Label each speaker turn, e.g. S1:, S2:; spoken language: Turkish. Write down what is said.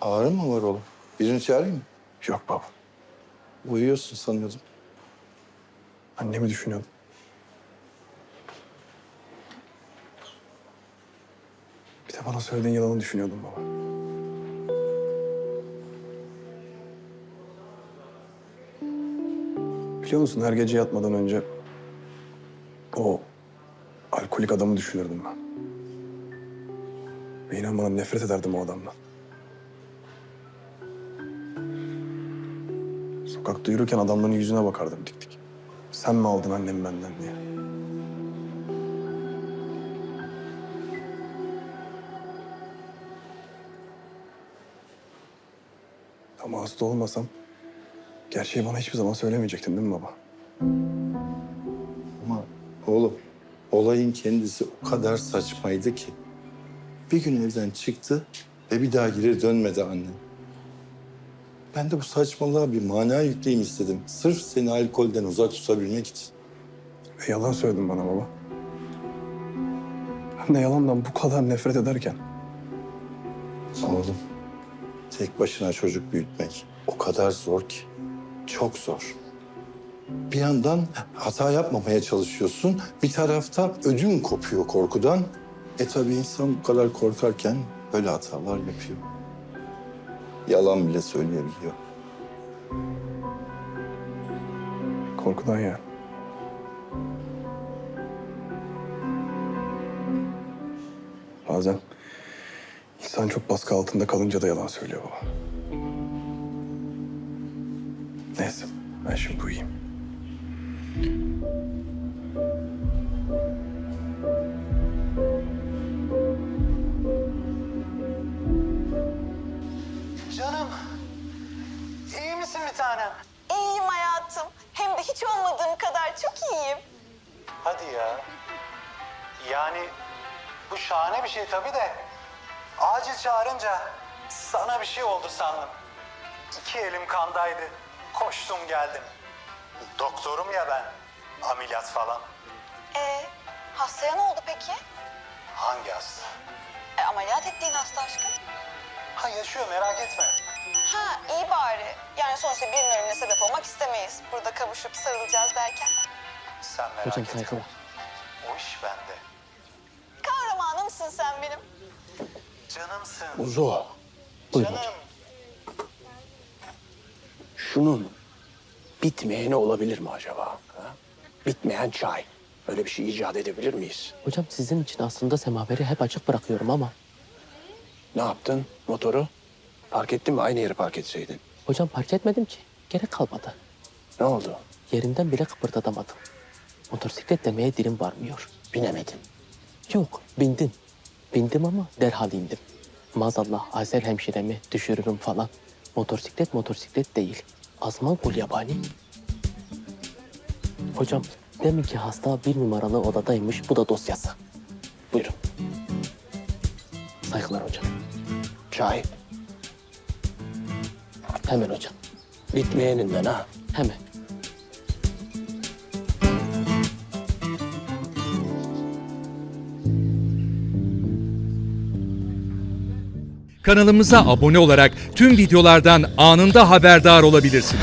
S1: Ağrı mı var oğlum? Birini çağırayım mı?
S2: Yok baba.
S1: Uyuyorsun sanıyordum.
S2: Annemi düşünüyordum. Bir de bana söylediğin yalanı düşünüyordum baba. Biliyor musun her gece yatmadan önce o alkolik adamı düşünürdüm ben. Ve inan bana nefret ederdim o adamdan. Sokakta yürürken adamların yüzüne bakardım dik dik. Sen mi aldın annemi benden diye. Ama hasta olmasam gerçeği bana hiçbir zaman söylemeyecektin değil mi baba?
S1: Ama oğlum olayın kendisi o kadar saçmaydı ki. Bir gün evden çıktı ve bir daha geri dönmedi anne. Ben de bu saçmalığa bir mana yükleyeyim istedim. Sırf seni alkolden uzak tutabilmek için.
S2: Ve yalan söyledin bana baba. Hem de yalandan bu kadar nefret ederken.
S1: Oğlum, tek başına çocuk büyütmek o kadar zor ki. Çok zor. Bir yandan hata yapmamaya çalışıyorsun. Bir taraftan ödün kopuyor korkudan. E tabii insan bu kadar korkarken böyle hatalar yapıyor. Yalan bile söyleyebiliyor.
S2: Korkudan ya. Bazen insan çok baskı altında kalınca da yalan söylüyor baba. Neyse ben şimdi uyuyayım.
S3: Bir tanem?
S4: İyiyim hayatım. Hem de hiç olmadığım kadar çok iyiyim.
S3: Hadi ya. Yani bu şahane bir şey tabii de acil çağırınca sana bir şey oldu sandım. İki elim kandaydı. Koştum geldim. Doktorum ya ben. Ameliyat falan.
S4: Ee, hastaya ne oldu peki?
S3: Hangi hasta?
S4: E, ameliyat ettiğin hasta aşkım.
S3: Ha yaşıyor merak etme.
S4: Ha iyi bari. Yani sonuçta birinin ölümüne sebep olmak istemeyiz. Burada kavuşup sarılacağız derken.
S3: Sen merak
S5: Hocam
S3: etme.
S5: saygılar.
S3: O iş bende.
S4: Kahramanımsın sen benim.
S3: Canımsın.
S5: Uzo. Buyurun
S3: Canım.
S5: hocam. Şunun bitmeyeni olabilir mi acaba? Ha? Bitmeyen çay. Öyle bir şey icat edebilir miyiz?
S6: Hocam sizin için aslında semaveri hep açık bırakıyorum ama
S5: Ne yaptın? Motoru? Park ettin mi? Aynı yere park etseydin.
S6: hocam fark etmedim ki. Gerek kalmadı.
S5: Ne oldu?
S6: Yerimden bile kıpırdatamadım. Motosiklet demeye dilim varmıyor.
S5: Binemedin.
S6: Yok, bindim. Bindim ama derhal indim. Maazallah Aysel hemşiremi düşürürüm falan. Motosiklet motosiklet değil. Azman kul yabani. Hocam, demin ki hasta bir numaralı odadaymış. Bu da dosyası.
S5: Buyurun.
S6: Saygılar hocam.
S5: Çay.
S6: Hemen hocam.
S5: Bitmeyeninden ha.
S6: Hemen.
S7: Kanalımıza abone olarak tüm videolardan anında haberdar olabilirsiniz.